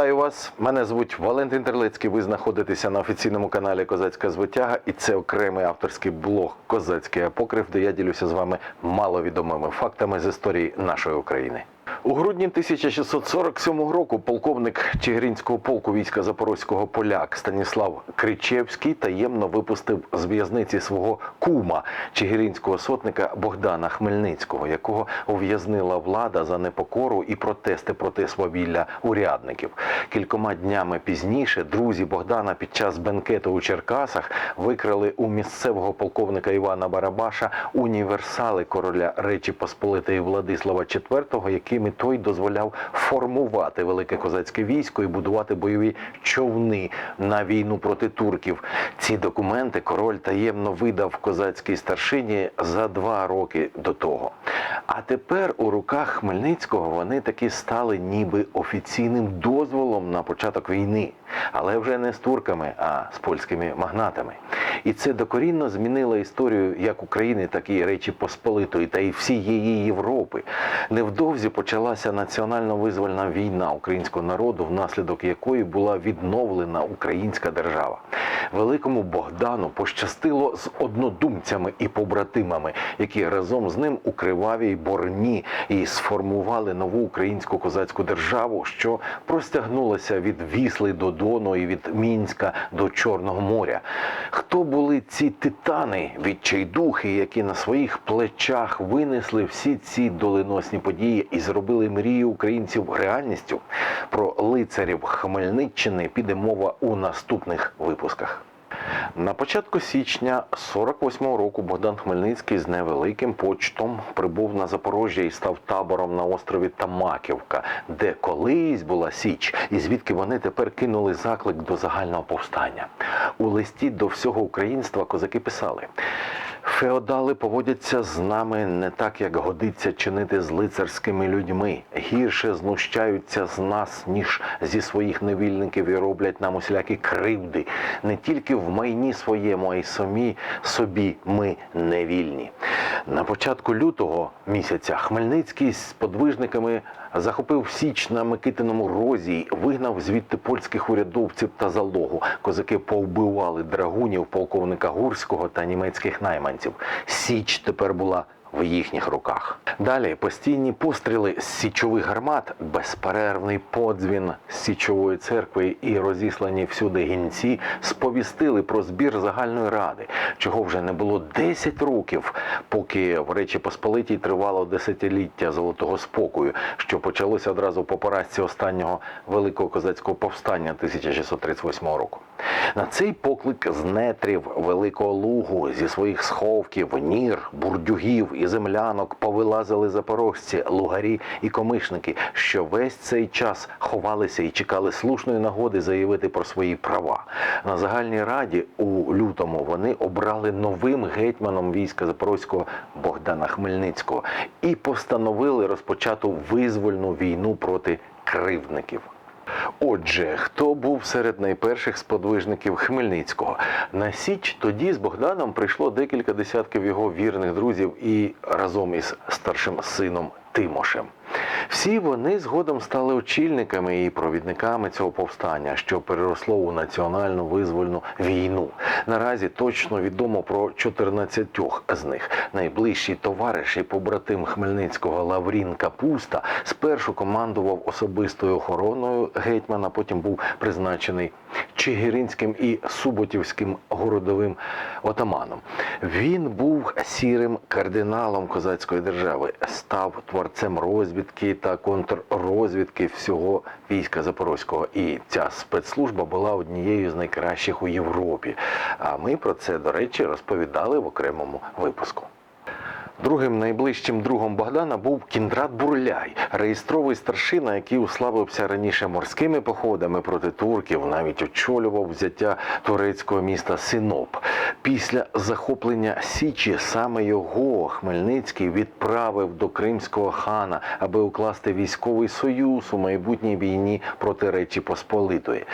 Вітаю вас! Мене звуть Валентин Терлецький. Ви знаходитеся на офіційному каналі Козацька Звитяга, і це окремий авторський блог Козацький апокриф, де я ділюся з вами маловідомими фактами з історії нашої України. У грудні 1647 року полковник Чигиринського полку війська Запорозького поляк Станіслав Кричевський таємно випустив з в'язниці свого кума Чигиринського сотника Богдана Хмельницького, якого ув'язнила влада за непокору і протести проти свавілля урядників. Кількома днями пізніше друзі Богдана під час бенкету у Черкасах викрали у місцевого полковника Івана Барабаша універсали короля Речі Посполитої Владислава IV, якими той дозволяв формувати велике козацьке військо і будувати бойові човни на війну проти турків. Ці документи король таємно видав козацькій старшині за два роки до того. А тепер у руках Хмельницького вони таки стали ніби офіційним дозволом на початок війни, але вже не з турками, а з польськими магнатами. І це докорінно змінило історію як України, так і Речі Посполитої та й всієї Європи. Невдовзі почалася національно-визвольна війна українського народу, внаслідок якої була відновлена українська держава. Великому Богдану пощастило з однодумцями і побратимами, які разом з ним у кривавій борні і сформували нову українську козацьку державу, що простягнулася від Вісли до Дону і від Мінська до Чорного моря. Хто були ці титани, відчайдухи, які на своїх плечах винесли всі ці доленосні події і зробили мрію українців реальністю? Про лицарів Хмельниччини піде мова у наступних випусках. На початку січня 48-го року Богдан Хмельницький з невеликим почтом прибув на Запорожжя і став табором на острові Тамаківка, де колись була Січ, і звідки вони тепер кинули заклик до загального повстання. У листі до всього українства козаки писали. Феодали поводяться з нами не так, як годиться чинити з лицарськими людьми. Гірше знущаються з нас, ніж зі своїх невільників і роблять нам усілякі кривди. Не тільки в майні своєму, а й самі собі ми невільні. На початку лютого місяця Хмельницький з подвижниками захопив Січ на Микитиному розі, вигнав звідти польських урядовців та залогу. Козаки повбивали драгунів полковника Гурського та німецьких найманців. Січ тепер була в їхніх руках. Далі постійні постріли з січових гармат, безперервний подзвін січової церкви і розіслані всюди гінці сповістили про збір загальної ради, чого вже не було 10 років, поки в Речі Посполитій тривало десятиліття золотого спокою, що почалося одразу по поразці останнього великого козацького повстання 1638 року. На цей поклик з нетрів Великого Лугу зі своїх сховків, нір, бурдюгів і землянок повилазили запорожці, лугарі і комишники, що весь цей час ховалися і чекали слушної нагоди заявити про свої права. На загальній раді у лютому вони обрали новим гетьманом війська Запорозького Богдана Хмельницького і постановили розпочату визвольну війну проти кривдників. Отже, хто був серед найперших сподвижників Хмельницького? На Січ тоді з Богданом прийшло декілька десятків його вірних друзів і разом із старшим сином Тимошем. Всі вони згодом стали очільниками і провідниками цього повстання, що переросло у національну визвольну війну. Наразі точно відомо про 14 з них. Найближчий товариш і побратим Хмельницького Лаврін Капуста спершу командував особистою охороною гетьмана, потім був призначений Чигиринським і Суботівським городовим отаманом. Він був сірим кардиналом козацької держави, став творцем розвідки та контррозвідки всього війська Запорозького. І ця спецслужба була однією з найкращих у Європі. А ми про це, до речі, розповідали в окремому випуску. Другим найближчим другом Богдана був Кіндрат Бурляй, реєстровий старшина, який уславився раніше морськими походами проти турків, навіть очолював взяття турецького міста Синоп. Після захоплення Січі саме його Хмельницький відправив до кримського хана, аби укласти військовий союз у майбутній війні проти Речі Посполитої.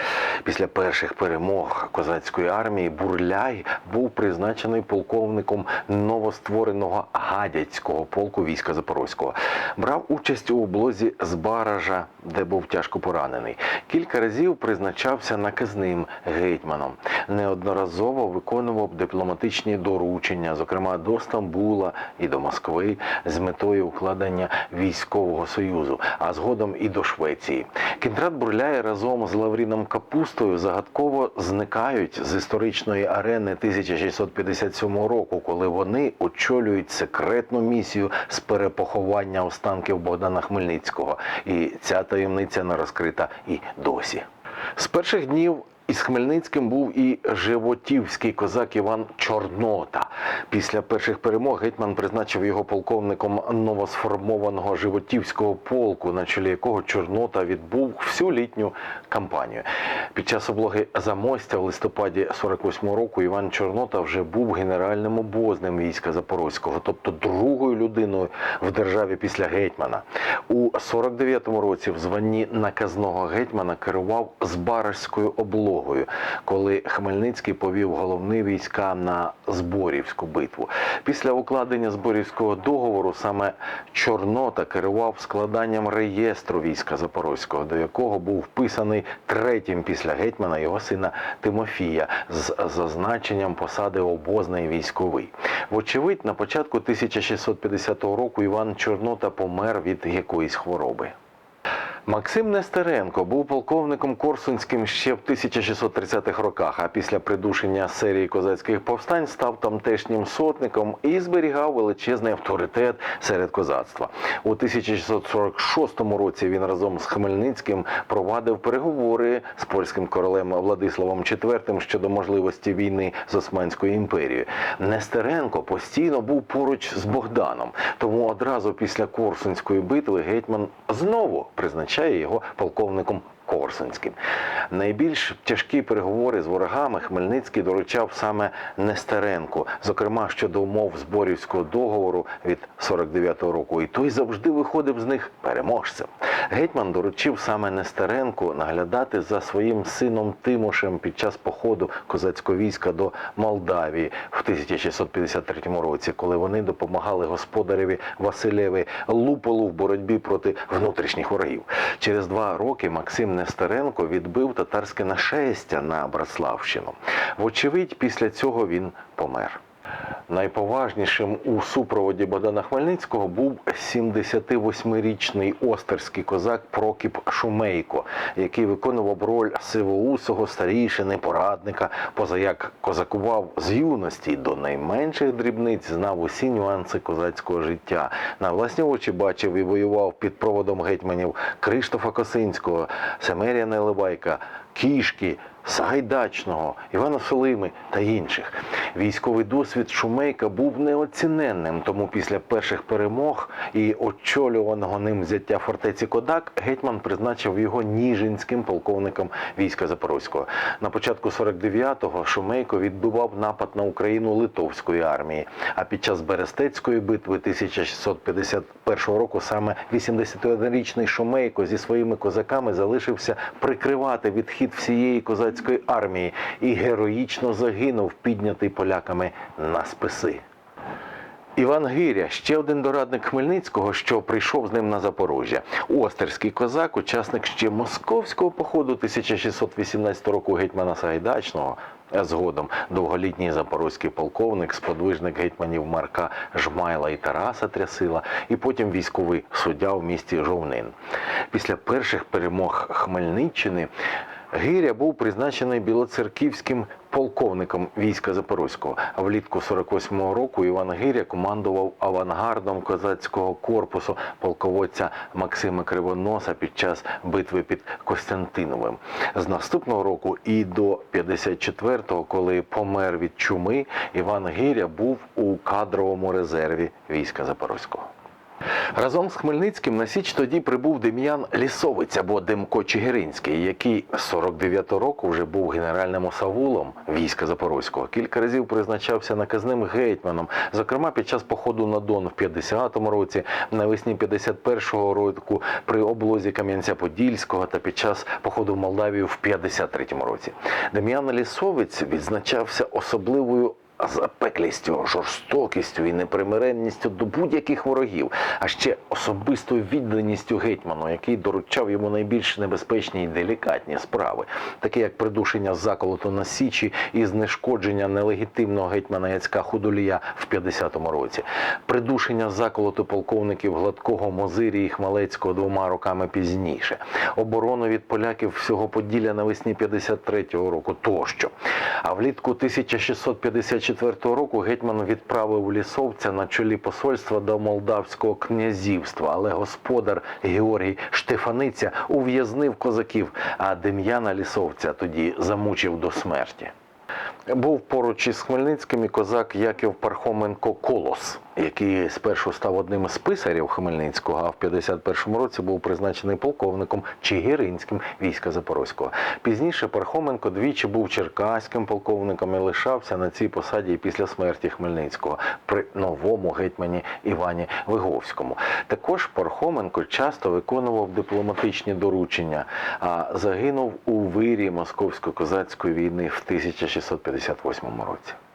Після перших перемог козацької армії Бурляй був призначений полковником новоствореного Гадяцького полку війська Запорозького. Брав участь у облозі з Баража, де був тяжко поранений. Кілька разів призначався наказним гетьманом. Неодноразово виконував дипломатичні доручення, зокрема до Стамбула і до Москви, з метою укладення військового союзу, а згодом і до Швеції. Кіндрат Бурляє разом з Лавріном Капустою загадково зникають з історичної арени 1657 року, коли вони очолюють секретну місію з перепоховання останків Богдана Хмельницького. І ця таємниця не розкрита і досі. З перших днів із Хмельницьким був і животівський козак Іван Чорнота. Після перших перемог гетьман призначив його полковником новосформованого животівського полку, на чолі якого Чорнота відбув всю літню кампанію. Під час облоги Замостя в листопаді 48-го року Іван Чорнота вже був генеральним обозним війська Запорозького, тобто другою людиною в державі після гетьмана. У 49-му році в званні наказного гетьмана керував Збаражською облогою, коли Хмельницький повів головні війська на Зборівську битву. Після укладення Зборівського договору саме Чорнота керував складанням реєстру війська Запорозького, до якого був вписаний третім після гетьмана його сина Тимофія з зазначенням посади обозний військовий. Вочевидь, на початку 1650 року Іван Чорнота помер від якоїсь хвороби. Максим Нестеренко був полковником Корсунським ще в 1630-х роках, а після придушення серії козацьких повстань став тамтешнім сотником і зберігав величезний авторитет серед козацтва. У 1646 році він разом з Хмельницьким провадив переговори з польським королем Владиславом IV щодо можливості війни з Османською імперією. Нестеренко постійно був поруч з Богданом, тому одразу після Корсунської битви гетьман знову призначає його полковником Корсунським. Найбільш тяжкі переговори з ворогами Хмельницький доручав саме Нестеренку, зокрема щодо умов зборівського договору від 49-го року. І той завжди виходив з них переможцем. Гетьман доручив саме Нестеренку наглядати за своїм сином Тимошем під час походу козацького війська до Молдавії в 1653 році, коли вони допомагали господареві Василеві Луполу в боротьбі проти внутрішніх ворогів. Через два роки Максим Нестеренко відбив татарське нашестя на Братславщину. Вочевидь, після цього він помер. Найповажнішим у супроводі Богдана Хмельницького був 78-річний остерський козак Прокіп Шумейко, який виконував роль сивоусого старішини, порадника, позаяк козакував з юності до найменших дрібниць, знав усі нюанси козацького життя. На власні очі бачив і воював під проводом гетьманів Криштофа Косинського, Семерія Нелебайка, Кішки. Сагайдачного, Івана Солими та інших. Військовий досвід Шумейка був неоціненним, тому після перших перемог і очолюваного ним взяття фортеці Кодак гетьман призначив його ніжинським полковником війська Запорозького. На початку 49-го Шумейко відбивав напад на Україну литовської армії. А під час Берестецької битви 1651 року саме 81-річний Шумейко зі своїми козаками залишився прикривати відхід всієї козацької козацької армії і героїчно загинув, піднятий поляками на списи. Іван Гиря, ще один дорадник Хмельницького, що прийшов з ним на Запорожжя. Остерський козак, учасник ще московського походу 1618 року гетьмана Сагайдачного, а згодом довголітній запорозький полковник, сподвижник гетьманів Марка Жмайла і Тараса Трясила, і потім військовий суддя в місті Жовнин. Після перших перемог Хмельниччини Гиря був призначений білоцерківським полковником війська Запорозького. Влітку 48-го року Іван Гиря командував авангардом козацького корпусу полководця Максима Кривоноса під час битви під Костянтиновим. З наступного року і до 54-го, коли помер від чуми, Іван Гиря був у кадровому резерві війська Запорозького. Разом з Хмельницьким на Січ тоді прибув Дем'ян Лісовець або Демко Чигиринський, який з 49-го року вже був генеральним осавулом війська Запорозького. Кілька разів призначався наказним гетьманом, зокрема під час походу на Дон в 50-му році, навесні 51-го року при облозі Кам'янця-Подільського та під час походу в Молдавію в 53-му році. Дем'ян Лісовець відзначався особливою запеклістю, жорстокістю і непримиренністю до будь-яких ворогів, а ще особистою відданістю гетьману, який доручав йому найбільш небезпечні і делікатні справи, такі як придушення заколоту на січі і знешкодження нелегітимного гетьмана Яцька Худолія в 50-му році, придушення заколоту полковників Гладкого, Мозирі і Хмелецького двома роками пізніше, оборону від поляків всього Поділля навесні 53-го року тощо. А влітку 1654 року гетьман відправив лісовця на чолі посольства до Молдавського князівства, але господар Георгій Штефаниця ув'язнив козаків, а Дем'яна лісовця тоді замучив до смерті. Був поруч із Хмельницьким і козак Яків Пархоменко Колос, який спершу став одним із писарів Хмельницького, а в 51-му році був призначений полковником Чигиринським війська Запорозького. Пізніше Пархоменко двічі був черкаським полковником і лишався на цій посаді після смерті Хмельницького при новому гетьмані Івані Виговському. Також Пархоменко часто виконував дипломатичні доручення, а загинув у вирі московсько-козацької війни в 1658 році.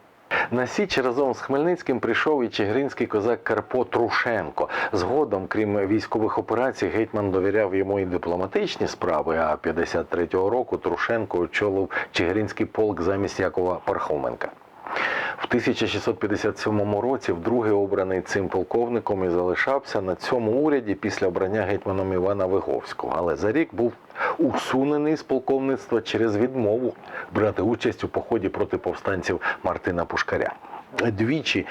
На Січ разом з Хмельницьким прийшов і чигиринський козак Карпо Трушенко. Згодом, крім військових операцій, гетьман довіряв йому і дипломатичні справи. А 53-го року Трушенко очолив чигиринський полк замість Якова Пархоменка. В 1657 році вдруге обраний цим полковником і залишався на цьому уряді після обрання гетьманом Івана Виговського. Але за рік був усунений з полковництва через відмову брати участь у поході проти повстанців Мартина Пушкаря. Двічі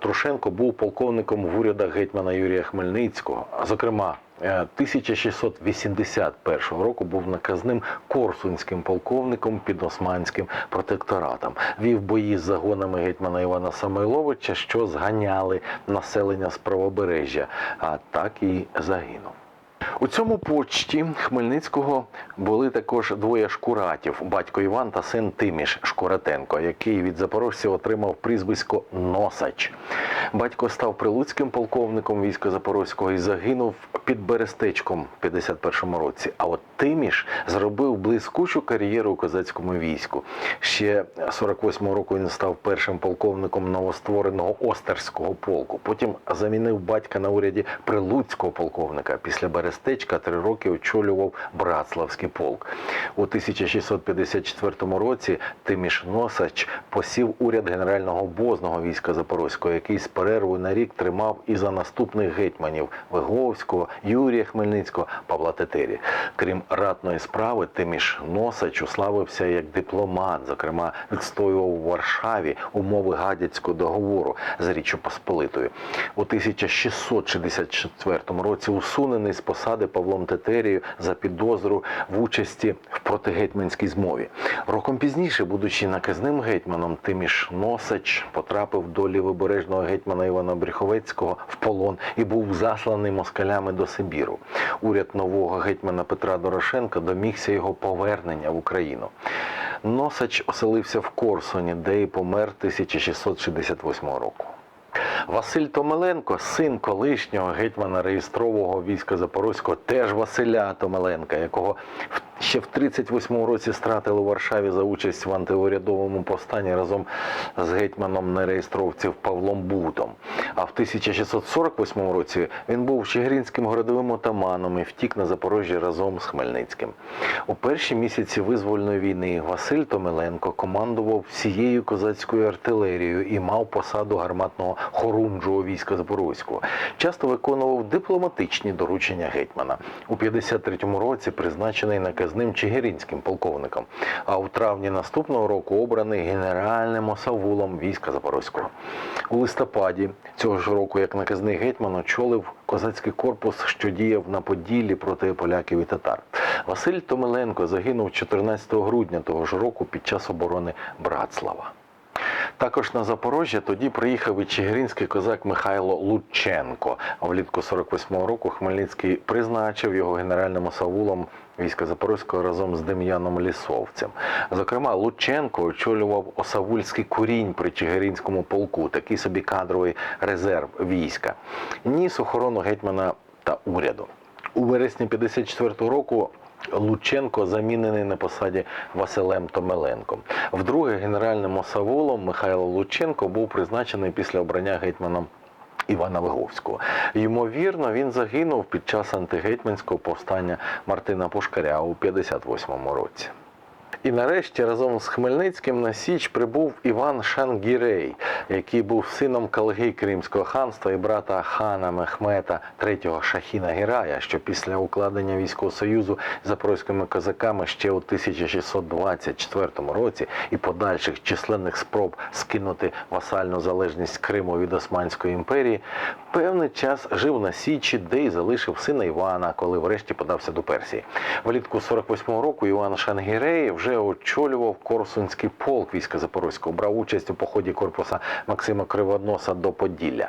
Трушенко був полковником в урядах гетьмана Юрія Хмельницького. Зокрема, 1681 року був наказним корсунським полковником під османським протекторатом. Вів бої з загонами гетьмана Івана Самойловича, що зганяли населення з правобережжя, а так і загинув. У цьому почті Хмельницького були також двоє шкуратів: батько Іван та син Тиміш Шкуратенко, який від запорожців отримав прізвисько Носач. Батько став прилуцьким полковником війська Запорозького і загинув під Берестечком в 51-му році. А от Тиміш зробив блискучу кар'єру у козацькому війську. Ще 48-го року він став першим полковником новоствореного Остерського полку. Потім замінив батька на уряді прилуцького полковника. Після Берестечка три роки очолював Братславський полк. У 1654 році Тиміш Носач посів уряд генерального обозного війська Запорозького, який з перервою на рік тримав і за наступних гетьманів Виговського, Юрія Хмельницького, Павла Тетері. Крім ратної справи, Тиміш Носач уславився як дипломат, зокрема, відстоював у Варшаві умови Гадяцького договору з Річчю Посполитою. У 1664 році усунений з посади Павлом Тетерією за підозру в участі в протигетьманській змові. Роком пізніше, будучи наказним гетьманом, Тиміш Носач потрапив до лівобережного гетьмана Івана Бріховецького в полон і був засланий москалями до Сибіру. Уряд нового гетьмана Петра Дорошенка домігся його повернення в Україну. Носач оселився в Корсуні, де і помер 1668 року. Василь Томиленко, син колишнього гетьмана реєстрового війська Запорозького, теж Василя Томиленка, якого ще в 38 році стратили у Варшаві за участь в антиурядовому повстанні разом з гетьманом нереєстровців Павлом Бутом. А в 1648 році він був чигиринським городовим отаманом і втік на Запорожжя разом з Хмельницьким. У перші місяці визвольної війни Василь Томиленко командував всією козацькою артилерією і мав посаду гарматного хорунжого війська Запорозького. Часто виконував дипломатичні доручення гетьмана. У 53-му році призначений наказним чигиринським полковником, а у травні наступного року обраний генеральним осавулом війська Запорозького. У листопаді цього ж року, як наказний гетьман, очолив козацький корпус, що діяв на Поділлі проти поляків і татар. Василь Томиленко загинув 14 грудня того ж року під час оборони Братслава. Також на Запорожжя тоді приїхав і чигиринський козак Михайло Лученко. Влітку 48-го року Хмельницький призначив його генеральним осавулом війська Запорозького разом з Дем'яном Лісовцем. Зокрема, Лученко очолював Осавульський курінь при Чигиринському полку, такий собі кадровий резерв війська. Ніс охорону гетьмана та уряду. У вересні 54-го року Лученко замінений на посаді Василем Томеленком. Вдруге генеральним осавулом Михайло Лученко був призначений після обрання гетьманом Івана Виговського. Ймовірно, він загинув під час антигетьманського повстання Мартина Пушкаря у 58-му році. І нарешті разом з Хмельницьким на Січ прибув Іван Шангірей, який був сином Калги Кримського ханства і брата хана Мехмета III Шахіна Гірая, що після укладення військового союзу з запорозькими козаками ще у 1624 році і подальших численних спроб скинути васальну залежність Криму від Османської імперії, певний час жив на Січі, де й залишив сина Івана, коли врешті подався до Персії. Влітку 48-го року Іван Шангірей вже очолював Корсунський полк війська Запорозького, брав участь у поході корпуса Максима Кривоноса до Поділля.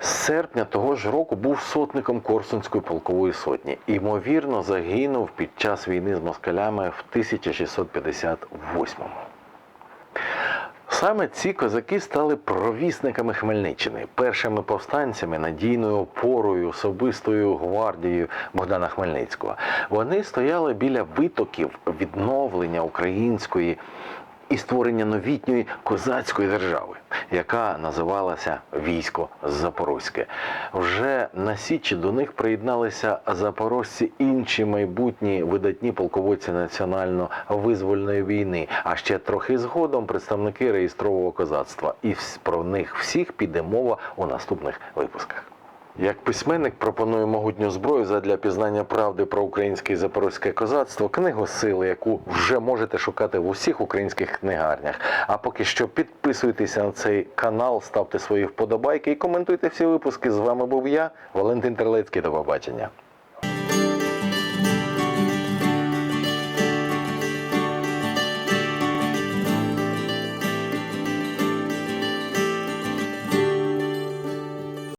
З серпня того ж року був сотником Корсунської полкової сотні. Імовірно, загинув під час війни з москалями в 1658-му. Саме ці козаки стали провісниками Хмельниччини, першими повстанцями, надійною опорою, особистою гвардією Богдана Хмельницького. Вони стояли біля витоків відновлення української і створення новітньої козацької держави, яка називалася Військо Запорозьке. Вже на січі до них приєдналися запорожці інші майбутні видатні полководці національно-визвольної війни, а ще трохи згодом представники реєстрового козацтва. І про них всіх піде мова у наступних випусках. Як письменник пропоную могутню зброю задля пізнання правди про українське і запорозьке козацтво, книгу сили, яку вже можете шукати в усіх українських книгарнях. А поки що підписуйтеся на цей канал, ставте свої вподобайки і коментуйте всі випуски. З вами був я, Валентин Терлецький. До побачення.